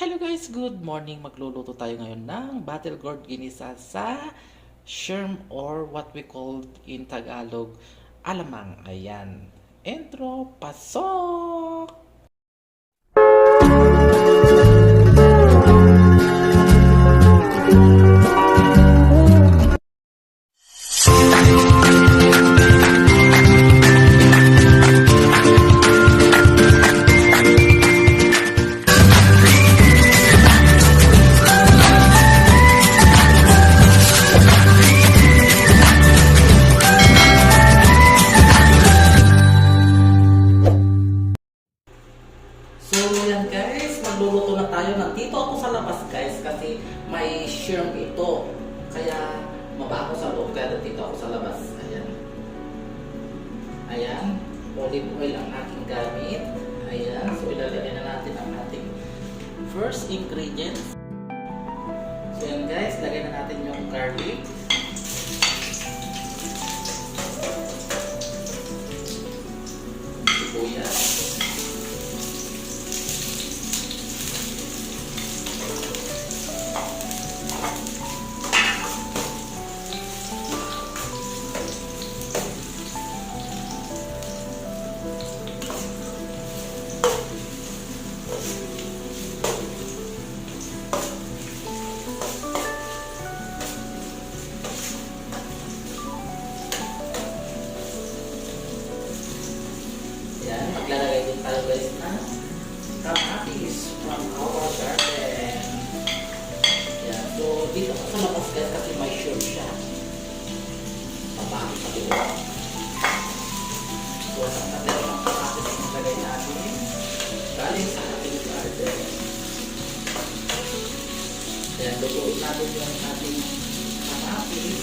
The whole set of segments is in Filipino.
Hello guys, good morning. Magluluto tayo ngayon ng battle gourd ginisa sa sherm or what we call in Tagalog, alamang. Ayan. Intro, pasok! So yan guys, magluluto na tayo. Nandito ako sa labas guys kasi may sherm ito. Kaya mabaho sa loob kaya nandito ako sa labas. Ayan. Ayan. Olive oil ang aking gamit. Ayan. So ilalagay na natin ang ating first ingredients. So yan guys, lagay na natin yung garlic. Sibuyas. From our garden. Yan, so dito ko sa labas guys kasi may sure siya. Papakit sa? So, ang natira ng kamatis ang nilagay natin galing sa ating garden. Yan, lutuin natin yung ating kamatis.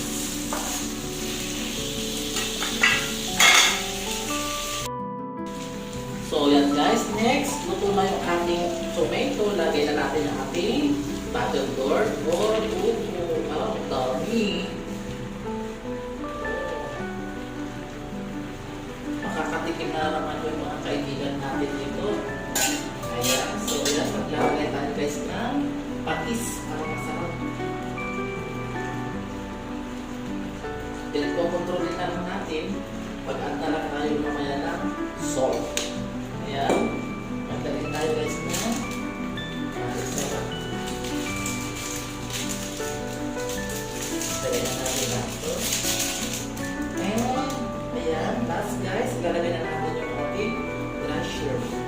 So yan guys, next, luto na yung ating tomato. Lagay na natin yung ating battle gourd or buko. Oh, dami. Makakatikim na naman yung mga kaibigan natin dito. Ayan, so yan, maglalagay tayo guys ng patis para masarap. Then, kukontrolin na lang natin pag-add na lang tayo mamaya ng salt. Na natin ito. And, ayan, last guys, lalagay na natin yung ating glass shear.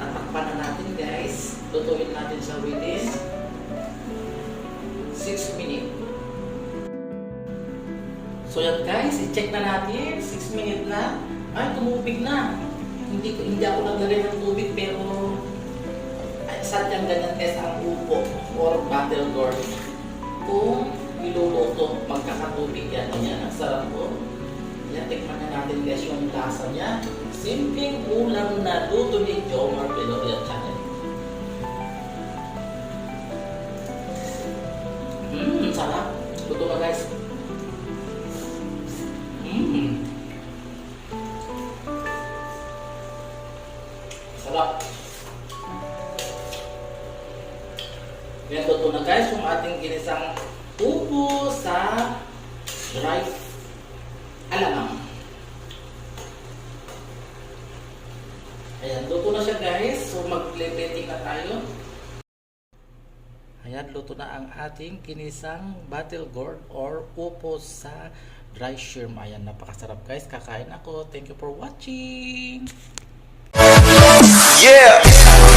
Tatakpan na natin guys. Lutuin natin sa within 6 minutes. So yan guys, i-check na natin. 6 minutes na. Ay, tumubig na. Hindi, ko- hindi ako naglagay ng tubig pero ay, sadyang ganyan guys ang upo or battle gourd. Kung iluluto, magkakatubig yan. Ayan, ang sarap po. Yan, tikman na natin guys yung lasa niya. Simpleng ulam na luto ni Jomar Peloria Channel. Mmm, sarap. Luto na guys. Mmm. Sarap. Yan, luto na guys yung ating ginisang upo sa dry alamang. Ayan, luto na siya guys. So mag-plating na tayo. Ayan, luto na ang ating kinisang battle gourd or upo sa dry shrimp. Ayan, napakasarap guys. Kakain ako. Thank you for watching. Yeah.